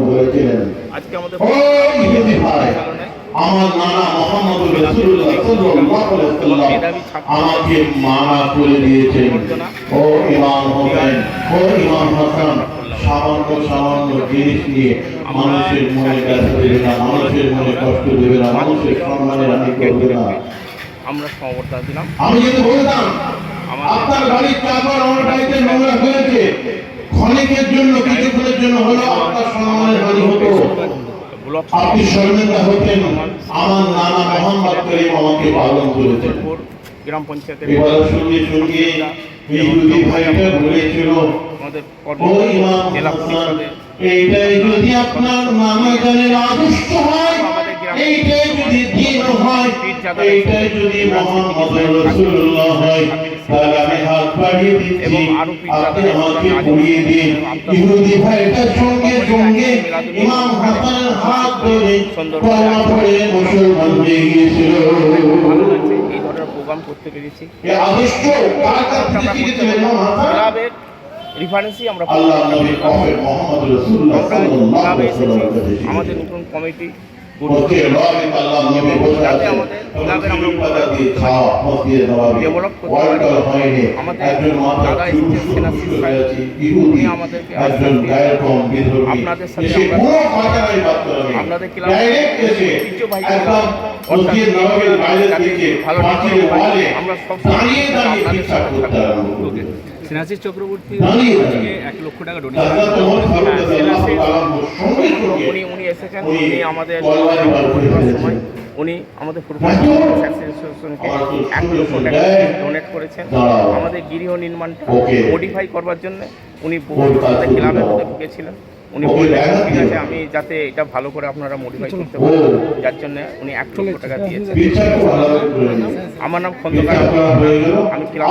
বলেছিলেন ভাই আমার নানা মোহাম্মদ রাসূলুল্লাহ সাল্লাল্লাহু আলাইহি ওয়াসাল্লাম আমাকে মানা করে দিয়েছেন ও ইমাম হোসেন ও ইমাম হাসান সামান্য সামান্য জিনিস নিয়ে মানুষের মনে ব্যথা দেবে না মানুষের মনে কষ্ট দেবে না মানুষের সম্মানের হানি করবে না আমরা সমবর্তনা দিলাম। আমি যদি বলতাম আপনার গাড়ির চারবার আমার গাড়িতে নোংরা হয়েছে। ক্ষণিকের জন্য কিছুক্ষণের জন্য হলো আপনার সম্মানের হানি হতো। আপনি শর্মিন্দা হতেন আমার নানা মোহাম্মদ করিম আমাকে পালন করেছেন। গ্রাম পঞ্চায়েতের সঙ্গে সঙ্গে দুই ভাইটা বলেছিল ও ইমাম এইটাই যদি আপনার নানা জানের আদর্শ হয় এইটাই যদি দিন হয় এইটাই যদি মোহাম্মদ রসুল্লাহ হয় আমি হাত বাড়িয়ে দিচ্ছি। আপনি আমাকে পড়িয়ে দিন। ইহুদি ভাইটার সঙ্গে সঙ্গে ইমাম হাসানের হাত ধরে কলমা পড়ে মুসলমান হয়ে গিয়েছিল। এই ধরনের প্রোগ্রাম করতে পেরেছি। হাসান? ক্লাবের রেফারেন্সই আমরা এসেছি। আমাদের নতুন কমিটি ওকে রবে আল্লাহ নবী বসে আছেন কথা দিয়ে খাওয়া মসজিদে নববী ডেভেলপ হয়নি। আমাদের একজন মাথা দাদা শুরু সেনাশিস ভাই। ইহুদি। একজন গায়ের কম বিধর্মী। আপনাদের সাথে এসে আমরা- কোনো বাদ করবে ডাইরেক্ট এসে একদম অর্থাৎ মসজিদ নববীর বাইরে যাতে থেকে ভালো পাঁচিল নির্মাণ ওয়ালে সব দাঁড়িয়ে দাঁড়িয়ে আপনাদের করতে আরম্ভ করি চক্রবর্তী লক্ষ টাকা ডোনেশন সঙ্গে উনি উনি এসেছেন উনি আমাদের। সময় উনি আমাদের ফুটবল! অ্যাসোসিয়েশনকে আমার এক লক্ষ টাকা ডোনেট করেছেন। আমাদের গৃহ নির্মাণটা মডিফাই করবার জন্য উনি আমাদের ক্লাবের মধ্যে ঢুকেছিলেন। উনি বললেন ঠিক আছে আমি যাতে এটা ভালো করে আপনারা মডিফাই করতে। পারেন। যার জন্য উনি এক লক্ষ টাকা দিয়েছেন। আমার নাম খন্দকার। করা হয়ে গেল। আমি ক্লাব